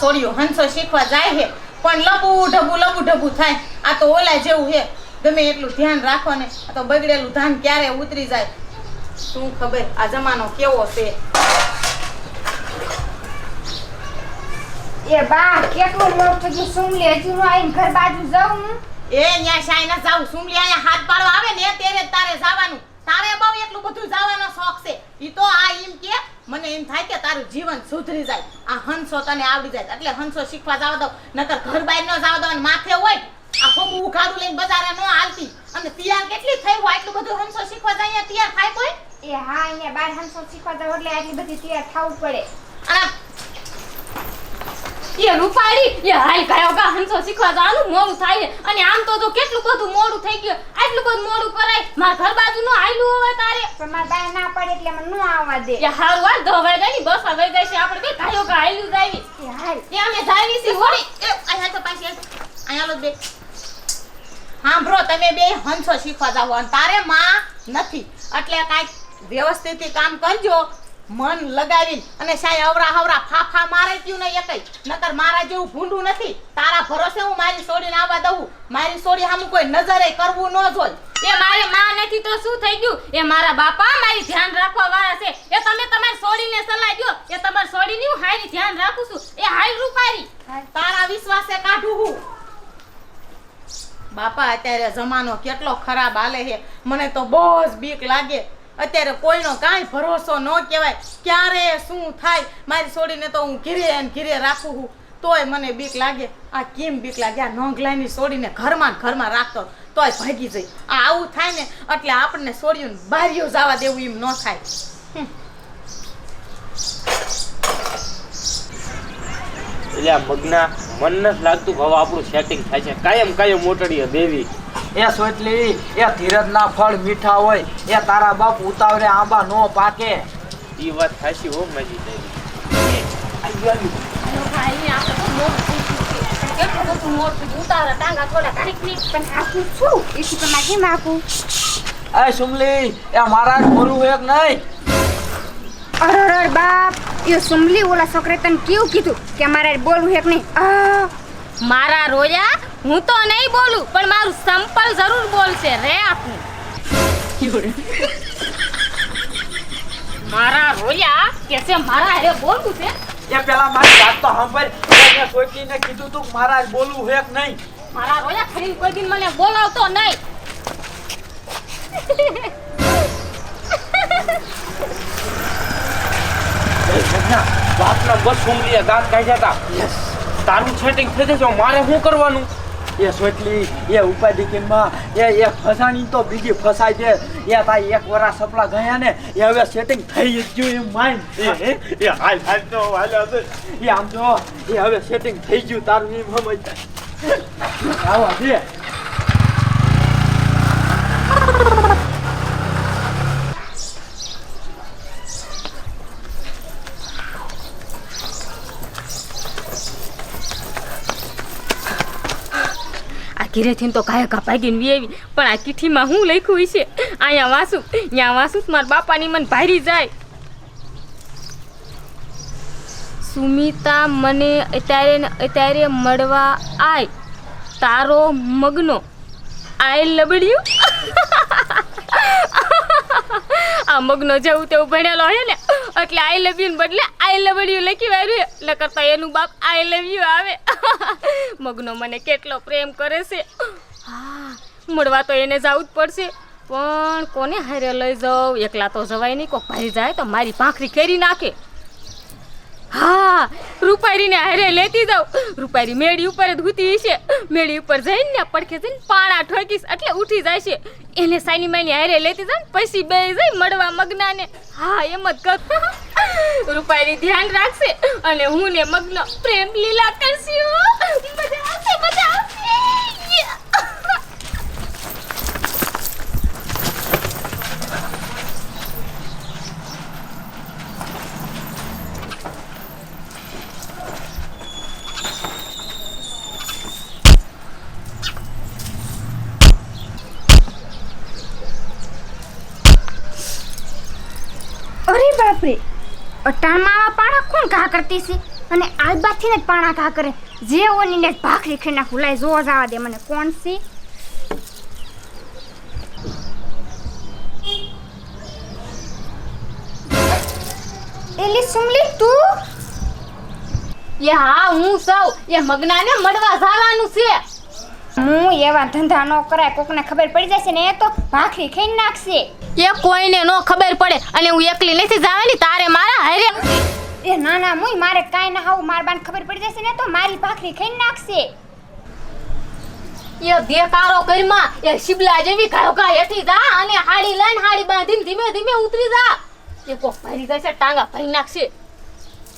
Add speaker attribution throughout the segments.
Speaker 1: સોડિયો હંસો શીખવા જાય છે પણ લબુ ઢબુ લબુ ઢબુ થાય. આ તો ઓલા જેવું છે ગમે એટલું ધ્યાન રાખો ને આ તો બગડેલું ધાન ક્યારે ઉતરી જાય? શું ખબર? આ જમાનો કેવો છે?
Speaker 2: એ બા કેટલું મોડું થઈ સુમલી હજુ નો આઈને ઘર બાજુ જાઉં હું?
Speaker 1: એ ન્યા શાયના જાઉં. સુમલી આયા હાથ પાડવા આવે ને ત્યારે તારે જવાનું. તારે બહુ એટલું બધું જવાનો શોખ છે. ઈ તો આ એમ કે મને એમ થાય કે તારું જીવન સુધરી જાય. આ હંસો તને આવડી જાય. એટલે હંસો શીખવા જાવ દો નકર ઘર બહાર ન જાવ દો અને માથે હોય આ ખોબું ઉઘાડું લઈને બજારે ન હાલતી. અને તૈયાર કેટલી થઈ હોય? એટલું બધું હંસો શીખવા જાય તૈયાર થાય કોઈ?
Speaker 2: એ હા અહીંયા બાર હંસો શીખવા જાવ એટલે આટલી બધી તૈયાર થવું પડે.
Speaker 1: અને
Speaker 3: એ રૂપાળી એ હાલ કયો કા હંસો શીખવા જવાનું મોડું થાય. છે અને આમ તો જો કેટલું બધું મોડું થઈ ગયું આટલું બધું મોડું કરાય. માર ઘર બાજુ નું આયલું હોય તારે.
Speaker 2: પણ માર બાય ના પડે એટલે મને ન આવવા દે.
Speaker 3: એ હારું વાત ધોવાઈ જાય ની બસ હવે જાય છે. આપણે બે કાયો કા આયલું જાવી
Speaker 2: એ હાલ.
Speaker 3: એ અમે જાવી છે હોળી
Speaker 1: એ અહીંયા તો પાછી અહીંયા લો બે. હા બ્રો તમે બે હંસો શીખવા જાવ અને તારે માં નથી. એટલે કાંઈક વ્યવસ્થિત કામ કરજો. મન લગાવી અને સાય અવરા હવરા ફાફા મારે ત્યું નહીં એકઈ નકર મારા જેવું ભૂંડું નથી. તારા ભરોસે હું મારી સોડીને આવવા દઉં. મારી સોડી સામું કોઈ નજરે કરવું ન જોઈ.
Speaker 3: એ મારે માં નથી તો શું થઈ ગયું? એ મારા બાપા મારી ધ્યાન રાખવા વાળા છે. એ તમે તમારી સોડીને સલાહ દો એ તમારી સોડીની હું હારી ધ્યાન રાખું છું. એ હારી રૂપારી.
Speaker 1: તારા વિશ્વાસે કાઢું હું. બાપા અત્યારે જમાનો કેટલો ખરાબ હાલે છે. મને તો બહુ જ બીક લાગે. અત્યારે કોઈનો કાંઈ ભરોસો ન કહેવાય. ક્યારે શું થાય, મારી છોડીને તો હું ઘીરે ને ઘીરે રાખું છું. તોય મને બીક લાગે. આ કેમ બીક લાગે? આ નોંગલાઈની છોડીને ઘરમાં ઘરમાં રાખતો, તોય ભાગી જઈ. આ આવું થાય ને, એટલે આપણને છોડીને બારીઓ જવા દેવું એમ ન થાય.
Speaker 4: એટલે મગના મન નથી લાગતું ભાવ આપણું સેટિંગ થાય છે. કાયમ કાયમ મોટડીએ દેવી.
Speaker 5: એ સોટલી એ ધીરજના ફળ મીઠા હોય એ તારા બાપ ઉતાવળે આંબા નો પાકે.
Speaker 4: એ વાત સાચી હો મજી
Speaker 3: ની
Speaker 5: એ સુમલી એ મારા બોલવું એક નહીં.
Speaker 2: અરે બાપ એ સુમલી ઓલા છોકરે તને કેવું કીધું કે મારે બોલવું એક કે નહીં? આ
Speaker 3: મારા રોયા હું તો નહીં બોલું પણ મારું સંપલ જરૂર બોલશે રે આપનું. મારા રોયા કે છે મારા હે બોલવું છે?
Speaker 5: એ પેલા મારી વાત તો સાંભળ. એને સોચીને કીધું તું કે મારા બોલવું એક નહીં?
Speaker 3: મારા રોયા ફરી કોઈ દિન મને બોલાવતો નહીં.
Speaker 4: બાપના બસ ઉમરીએ દાંત કાઢ્યા હતા તારું સેટિંગ થઈ જશે મારે શું કરવાનું?
Speaker 5: એ સોટલી એ ઉપાધિ કિંમત એ એક ફસાણી તો બીજી ફસાય છે. એ તારી એક વરા સપલા ગયા ને એ હવે સેટિંગ થઈ જ ગયું એમ માઇન
Speaker 4: એ હાલ હાલ તો
Speaker 5: એ આમ જો એ હવે સેટિંગ થઈ ગયું તારું એમ સમજતા આવો છે
Speaker 3: ઘીરેથી તો કાયા કાપાઈ ગઈ આવી. પણ આ ચિઠ્ઠીમાં હું લખ્યું છે? અહીંયા વાસુ ત્યાં વાસુ મારા બાપાની મન ભારી જાય. સુમિતા મને અત્યારે અત્યારે મળવા આય. તારો મગનો. આય લબડ્યું. આ ન જેવું તેવું ભણેલો હે ને, એટલે આઈ લવ યુ બદલે આઈ લવ યુ લખી વાર્યું એટલે કરતા એનું બાપ આઈ લવ યુ આવે. મગનો મને કેટલો પ્રેમ કરે છે. હા, મળવા તો એને જવું જ પડશે. પણ કોને હારે લઈ જાઉં? એકલા તો જવાય નહીં. કોક ભાઈ જાય તો મારી પાંખરી કરી નાખે. હા રૂપારીને હારે લેતી જાઉં. રૂપારી મેળી ઉપર જ ઘૂતી છે મેળી ઉપર જઈને ને પડખે જઈને પાણા ઠોકીશ એટલે ઉઠી જાય છે એને સાની માની હારે લેતી જાઉં પછી બે જઈ મળવા મગનાને. હા, એમ જ કર. રૂપારી ધ્યાન રાખશે અને હું ને મગ્ન પ્રેમ લીલા કરશી હો. મજા આવશે મજા આવશે
Speaker 2: અરે બાપરે, અટાણમાં પાણા કોણ ઘા કરતી છે અને આલબાથી ને પાણા ઘા કરે. જે ઓની ને ભાખરી ખાઈ નાખું. લાય, જોવા જવા દે મને. કોણ છે? એલી સુમલી, તું?
Speaker 3: એ હા, હું સૌ. એ મગનાને મળવા જવાનું છે.
Speaker 2: હું એવા ધંધા ન કરાય કોકને ખબર પડી જશે ને એ તો ભાખરી ખાઈ નાખશે.
Speaker 3: એ કોઈને નો ખબર પડે અને હું એકલી નથી જવાની તારે મારા હારે
Speaker 2: એ ના ના મુઈ મારે કાંઈ ના હાવ માર બાને ખબર પડી જશે ને તો મારી ભાખરી ખાઈ નાખશે.
Speaker 3: એ દેકારો કરમાં એ શિબલા જેવી ઘાયો ઘા હેઠી જા અને હાડી લઈને હાડી બાંધીને ધીમે ધીમે ઉતરી જા. એ કોક ભરી જશે ટાંગા ભરી નાખશે.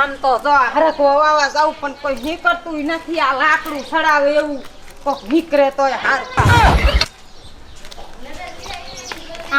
Speaker 1: આમ તો જો હરખો વાવા જાવ પણ કોઈ નીકળતું નથી આ લાકડું સડાવે એવું. કોક નીકળે હાર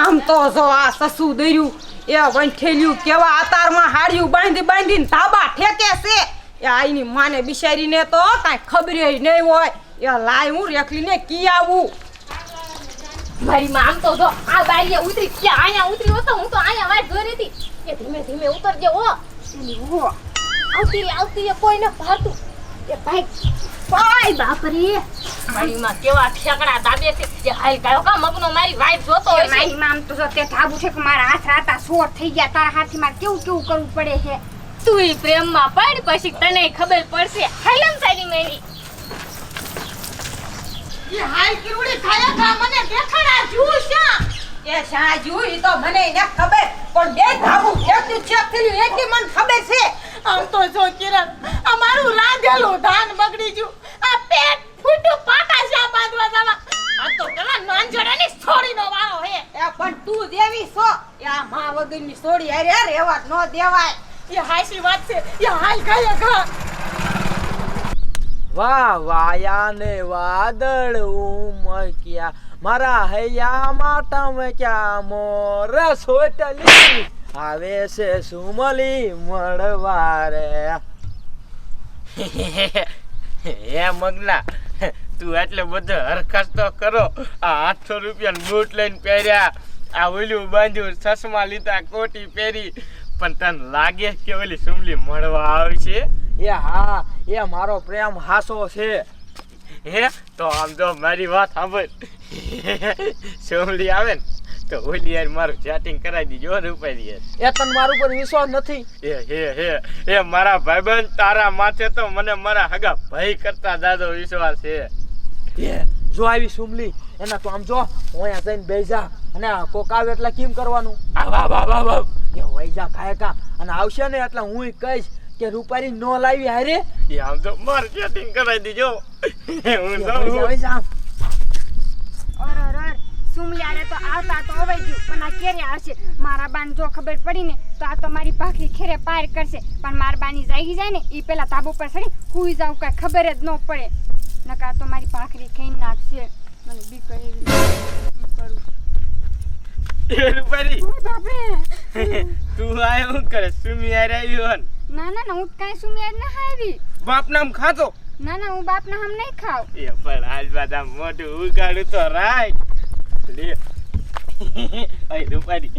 Speaker 1: આમ તો જો આ સસુ દર્યું એ વંઠેલ્યું કેવા અતારમાં હાડિયું બાંધી બાંધીને ધાબા ઠેકે છે. એ આઈની માને બિચારીને તો કાંઈ ખબરે નહીં હોય. એ લાય હું રેખલીને કી આવું.
Speaker 3: મારી માં આમ તો જો આ બારીએ ઉતરી ક્યાં અહીંયા ઉતરી હોત હું તો અહીંયા વાટ જોઈ હતી. કે ધીમે ધીમે ઉતરજે ઓ હો. આવતી આવતી કોઈને ભારતું એ ભાઈ ભાઈ બાપરે. મારી માં કેવા ઠેકડા દાબે છે જે હાલ કાયો કા મગનો મારી વાઈફ જોતો હોય
Speaker 2: મારી મામ તો તે થાબુ છે કે મારા હાથ રાતા સોર થઈ ગયા તારા હાથથી મારે કેવું કેવું કરવું પડે છે?
Speaker 3: તું ઈ પ્રેમમાં પડ પછી તને ખબર પડશે. હાલમ સારી મેરી
Speaker 1: એ હાલ કિરુડી ખાયા ખા મને દેખાડા જુઓ શા એ શા જુ ઈ તો મને ને ખબર પણ બે ધાબુ ફેંક્યું છે થેલું એકી મને ખબર છે. આમ તો જો કિરણ આ મારું રાંધેલું ધાન બગડી ગયું. છોડી અરે રેવા ન દેવાય. એ હાસી વાત છે. એ હાલ ખાયા ખા.
Speaker 5: વાહ વાયા ને વાદળ ઉમક્યા. મારા હૈયામાં ટમક્યા મોર સોટલી? આવે છે સુમલી મળવા રે
Speaker 4: હે મગના તું એટલે બધો હરખાસ તો કરો. આ આઠસો રૂપિયા બૂટ લઈને પહેર્યા. આ ઓલું બાંધ્યું ચશ્મા લીધા કોટી પહેરી. પણ તને લાગે કે ઓલી સુમલી મળવા આવશે?
Speaker 5: એ હા એ મારો પ્રેમ હાસો છે.
Speaker 4: હે? તો આમ જો મારી વાત સાંભળ. સુમલી આવે ને તો ઓલી યાર મારું ચેટિંગ કરાવી દીજો રૂપાઈ યાર.
Speaker 5: એ તને મારું પર વિશ્વાસ નથી?
Speaker 4: એ હે હે એ મારા ભાઈબંધ તારા માથે તો મને મારા હગા ભાઈ કરતા દાદો વિશ્વાસ છે.
Speaker 5: એ જો આવી સુમલી એના તો આમ જો હું અહીંયા જઈને બેજા અને આ કોક આવે એટલે કેમ કરવાનું?
Speaker 4: આવા વાહ વાહ
Speaker 5: એ વહી જા ખાય અને આવશે ને એટલે હું કહીશ કે રૂપારી નો લાવી હારે.
Speaker 4: એ આમ તો માર્કેટિંગ કરાવી દીજો. હું જાઉં
Speaker 5: જા.
Speaker 2: અર અર સુમલી આરે તો આવતા તો અવાઈ ગયું પણ આ ક્યારે આવશે? મારા બાન જો ખબર પડી ને તો આ તો મારી ભાખરી ખેરે પાર કરશે. પણ મારા બાની જાગી જાય ને એ પેલા તાબુ પર સડી હુઈ જાઉં કાંઈ ખબર જ ન પડે. નકા તો મારી ભાખરી ખાઈ નાખશે. મને બી શું કરું.
Speaker 4: રૂપારી તું આય હું કરે? સુમી આરે આવ્યો
Speaker 2: ના. ના ના હું કાંઈ સુમિયાર ના આવી
Speaker 4: બાપ નામ ખાતો
Speaker 2: ના ના હું બાપના હમ નહીં ખાવ.
Speaker 4: એ પણ આજ બધા મોઢું ઉગાડું તો રાખ લે. અય રૂપારી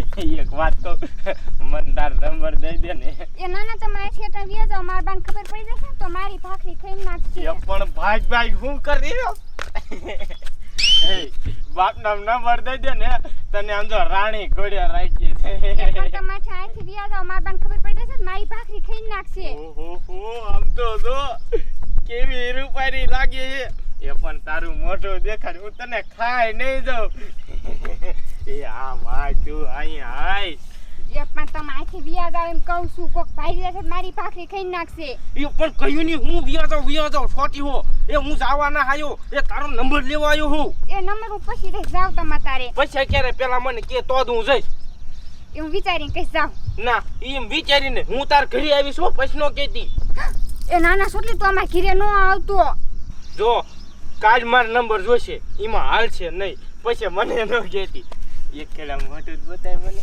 Speaker 4: એક વાત કહું મને તાર નંબર દઈ દે ને.
Speaker 2: એ ના ના તમે અહીંથી એટલે વ્યા જાઓ માર બાને ખબર પડી જશે તો મારી ભાખરી ખાઈ નાખશે
Speaker 4: એ પણ ભાગ ભાગ હું કરી રહ્યો? બાપ નામ નંબર દઈ દે ને તને આમ તો રાણી ઘોડે રાખી છે.
Speaker 2: પણ તમારે અહીંથી વ્યા જાઓ માર બાને ખબર પડી જશે મારી ભાખરી ખાઈ નાખશે
Speaker 4: ઓહો આમ તો જો કેવી રૂપારી લાગે છે. એ પણ તારું મોઢું દેખાડ હું તને ખાય નહીં દઉં. એ આ ભાઈ તું આય.
Speaker 2: એ પણ તમે આખી વ્યાજ આવે એમ કહું છું કોક ભાઈ જશે મારી ભાખરી ખાઈ નાખશે.
Speaker 4: એ પણ કહ્યું નહીં હું વિયો જાઉં વિયો જાઉં છોટી હો. એ હું જવા ના આવ્યો એ તારો નંબર લેવા આવ્યો હું.
Speaker 2: એ નંબર હું પછી દઈશ જાવ તમારે તારે.
Speaker 4: પછી ક્યારે પેલા મને કે તો જ હું જઈશ.
Speaker 2: એ હું વિચારીને કઈ જાવ
Speaker 4: ના એમ વિચારીને હું તાર ઘરે આવીશ હો પછી નો કહેતી.
Speaker 2: એ નાના છોટલી તો અમાર ઘરે ન આવતો.
Speaker 4: જો કાલ માર નંબર જોશે એમાં હાલ છે નહીં. પછી મને ન કહેતી. એક ખેડા મોટું જ બતાય મને.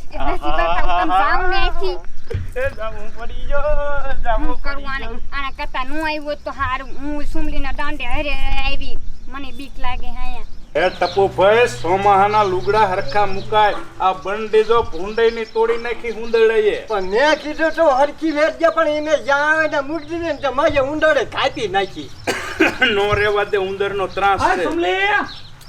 Speaker 4: જામું પડી ગયો જામું
Speaker 2: હું આને કરતા નું આવ્યો તો હારું. હું સુમલીના દાંડે હરે હરે આવી. મને બીક લાગે હા અહીંયા.
Speaker 6: એ સોમાહાના લુગડા હરખા મુકાય. આ બંડી જો તોડી નાખી હુંદડાઈએ
Speaker 7: પણ મેં કીધું તો હરકી વેચજે પણ એને જ્યાં આવે ને મૂકી દે ને તો મારે ઉંદરડે કાપી નાખી.
Speaker 6: નો રેવા દે ઉંદરનો ત્રાસ છે.
Speaker 5: સુમલી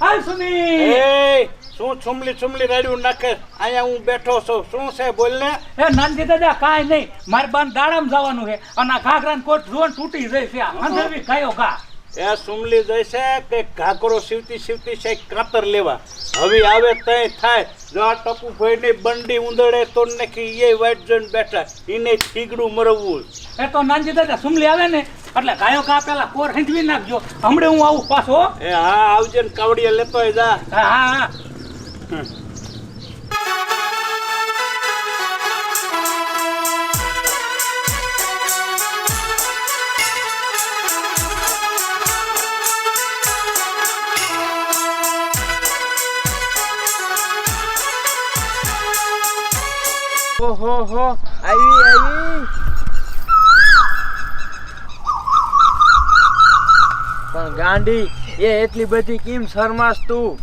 Speaker 5: હાય સુમી.
Speaker 6: એ શું છુમલી છુમલી રેડ્યું નાખે? અહીંયા હું બેઠો છું. શું છે બોલ ને
Speaker 8: એ નાનજી દાદા કાંઈ નહીં. મારે બાન દાડામ જવાનું છે. અને આ કોટ જોન તૂટી જાય છે આ અંધરવી કયો ઘા.
Speaker 6: એ સુમલી જશે કે ઘાકરો સીવતી સીવતી છે કાતર લેવા. હવે આવે તય થાય. જો આ ટપુભાઈ ની બંડી ઉંદડે તો નાખી એ વાઈટ જોઈને બેઠા. એને થીગડું મરવું
Speaker 8: એ તો નાનજી દાદા સુમલી આવે ને? એટલે ગાયો કા પેલા કોર હેંચવી નાખજો. હમણે હું આવું પાછો
Speaker 6: એ હા આવજે ને કાવડિયા લેતો જા.
Speaker 8: હા હા હા
Speaker 5: હો આવી આવી. પણ ગાંડી એ એટલી બધી કેમ શરમાસ તું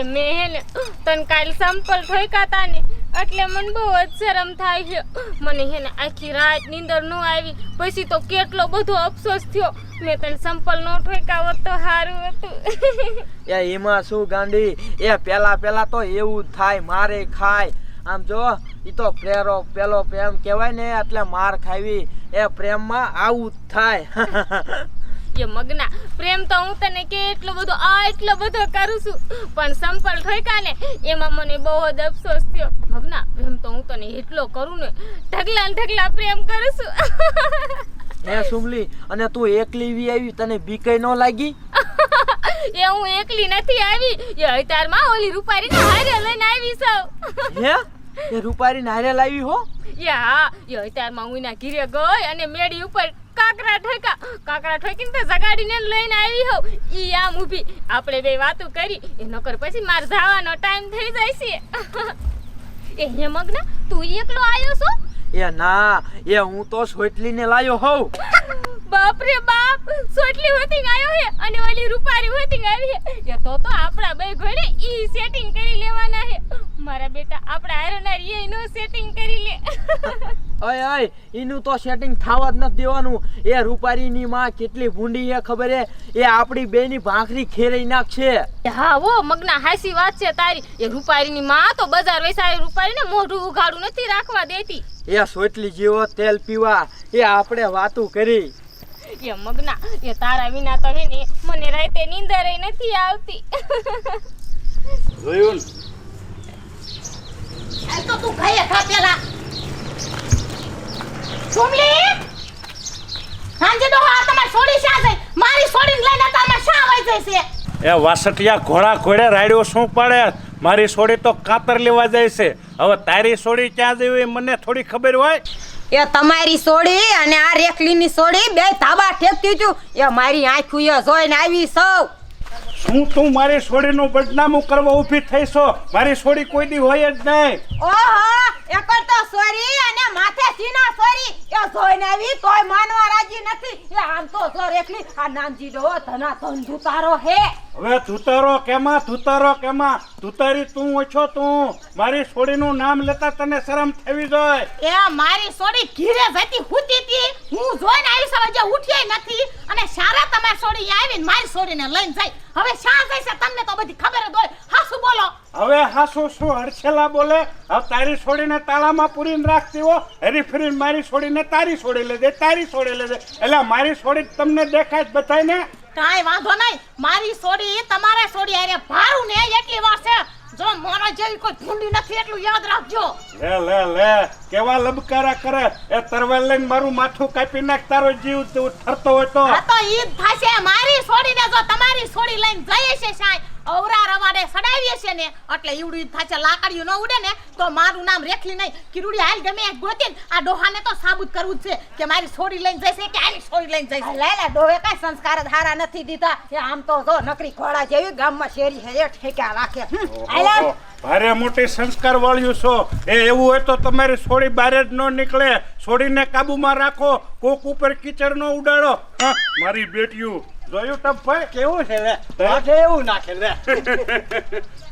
Speaker 3: એ મેં હે ને તને કાલ સંપલ ઠોક્યા તા ને એટલે મને બહુ જ શરમ થાય છે. મને હે ને આખી રાત નીંદર ન આવી પછી તો કેટલો બધો અફસોસ થયો. મેં તને સંપલ નો હોત તો સારું હતું.
Speaker 5: એ એમાં શું ગાંડી? એ પેલા પેલા તો એવું થાય મારે ખાય. આમ જો એ તો પ્રેરો પેલો પ્રેમ કહેવાય ને એટલે માર ખાવી એ પ્રેમમાં આવું જ થાય.
Speaker 3: એ મગના પ્રેમ તો હું તને કેટલો બધો આ એટલો બધો કરું છું. પણ સંપલ ઠોકા ને એમાં મને બહુ જ અફસોસ થયો. મગના પ્રેમ તો હું તને એટલો કરું ને ઢગલા ઢગલા પ્રેમ કરું છું.
Speaker 5: હે સુમલી અને તું એકલી વી આવી તને બીકઈ ન લાગી?
Speaker 3: એ હું એકલી નથી આવી. એ અતારમાં ઓલી રૂપારીને હારે લઈને આવી છું.
Speaker 5: હે? એ રૂપારી નારે લાવી હો?
Speaker 3: હા એ અતારમાં હું એના ઘીરે ગઈ અને મેડી ઉપર કાકરા ઠોકા કાકરા ઠોકીને તે જગાડીને લઈને આવી હો ઈ આમ ઊભી. આપણે બે વાતો કરી. એ નકર પછી મારે જવાનો ટાઈમ થઈ જાય છે. એ હે મગના તું એકલો આવ્યો છો?
Speaker 5: એ ના એ હું તો સોટલીને લાયો હોઉં.
Speaker 3: બાપ રે બાપ સોટલી હોતી આવ્યો હે અને ઓલી રૂપારી હોતી આવી હે. તો તો આપણા બે ઘોડે ઈ સેટિંગ કરી લેવાના હે. મારા બેટા આપણા હારનાર એ નો સેટિંગ કરી લે.
Speaker 5: અય અય એનું તો સેટિંગ થવા જ નથી દેવાનું. એ રૂપારીની માં કેટલી ભૂંડી છે ખબર હે? એ આપણી બેની ભાખરી ખેરાઈ નાખશે.
Speaker 3: હા વો મગના હાસી વાત છે તારી. એ રૂપારીની માં તો બજાર વૈસારી રૂપારીને મોઢું ઉઘાડું નથી રાખવા દેતી.
Speaker 5: એ સોટલી જેવો તેલ પીવા એ આપણે વાતું કરી.
Speaker 3: એ મગના એ તારા વિના તો હે ને મને રાતે નીંદર નથી આવતી.
Speaker 6: જોયું
Speaker 1: આ તો તું ખાય ખા પેલા. સુમલી હાંજે ડો આ તમાર સોડી શા જાય? મારી સોડીને લઈને તમાર શા વઈ જાય છે?
Speaker 6: એ વાસટિયા ઘોડા ઘોડે રાડ્યો શું પડે? મારી સોડી તો કાતર લેવા જાય છે. હવે તારી સોડી ક્યાં જઈ મને થોડી ખબર હોય?
Speaker 1: એ તમારી સોડી અને આ રેખલીની સોડી બે ધાબા ઠેકતી છું. એ મારી આંખું એ જોઈને આવી સૌ.
Speaker 6: શું તું મારી સોડીનું બદનામું કરવા ઊભી થઈ છો મારી સોડી કોઈ દી હોય જ નહીં.
Speaker 1: ઓહો એક તો સોરી અને એ જોઈને આવી તોય માનવા રાજી નથી. એ આમ તો સર એકલી. આ નાનજી ડો ધના ધન જુતારો હે.
Speaker 6: હવે ધુતારો કેમાં ધુતારો કેમાં? ધુતારી તું ઓછો તું. મારી સોડીનું નામ લેતા તને શરમ થવી જોઈએ.
Speaker 1: એ મારી સોડી ઘીરે જતી હુતી હતી હું જોઈને આવી સવા જે ઉઠી નથી. અને સારા તમારી સોડી આવીને મારી સોડીને લઈને જાય. હવે શા છે તમને તો બધી ખબર જ હોય. હાસુ બોલો.
Speaker 6: હવે હાસુ શું હરછેલા બોલે? હવે તારી છોડીને તાળામાં પૂરીને રાખતી હો. હરી ફરીને મારી છોડીને તારી છોડી લેજે તારી છોડી લેજે. એટલે મારી છોડી તમને દેખાય જ બધાયને?
Speaker 1: કાંઈ વાંધો નહીં. મારી છોડી તમારે છોડી અરે ભારું ને એટલી વાર છે. જો મોરા જેવી કોઈ ભૂંડી નથી એટલું યાદ રાખજો.
Speaker 6: લે લે લે. કેવા લબકારા કરે? એ તરવેલ લઈને મારું માથું કાપી નાખ તારો જીવ તું થરતો હોય તો.
Speaker 1: આ તો ઈદ થાશે. મારી છોડીને જો તમારી છોડી લઈને જઈએ છે સાંઈ અવરા રવાડે સડાવીએ છે ને એટલે ઈવડું થાચે લાકડીયું ન ઉડે ને તો મારું નામ રેખલી નહીં. કિરુડી હાલ ગમે એક ગોતીને આ ડોહાને તો સાબુત કરવું જ છે કે મારી છોરી લઈને જશે કે આની છોરી લઈને જશે લાલા ડોહે કાંઈ સંસ્કાર ધારા નથી દીધા. એ આમ તો જો નકરી ખોળા જેવી ગામમાં શેરી હે એ ઠેક્યા રાખે.
Speaker 6: આલા ભારે મોટી સંસ્કાર વાળ્યું છો. એ એવું હોય તો તમારી છોડી બહાર જ ન નીકળે. છોડીને કાબુમાં રાખો. કોક ઉપર કીચડ ન ઉડાડો. મારી બેટીયું જોયું ટપ
Speaker 7: કેવું છે લે? એવું નાખે લે?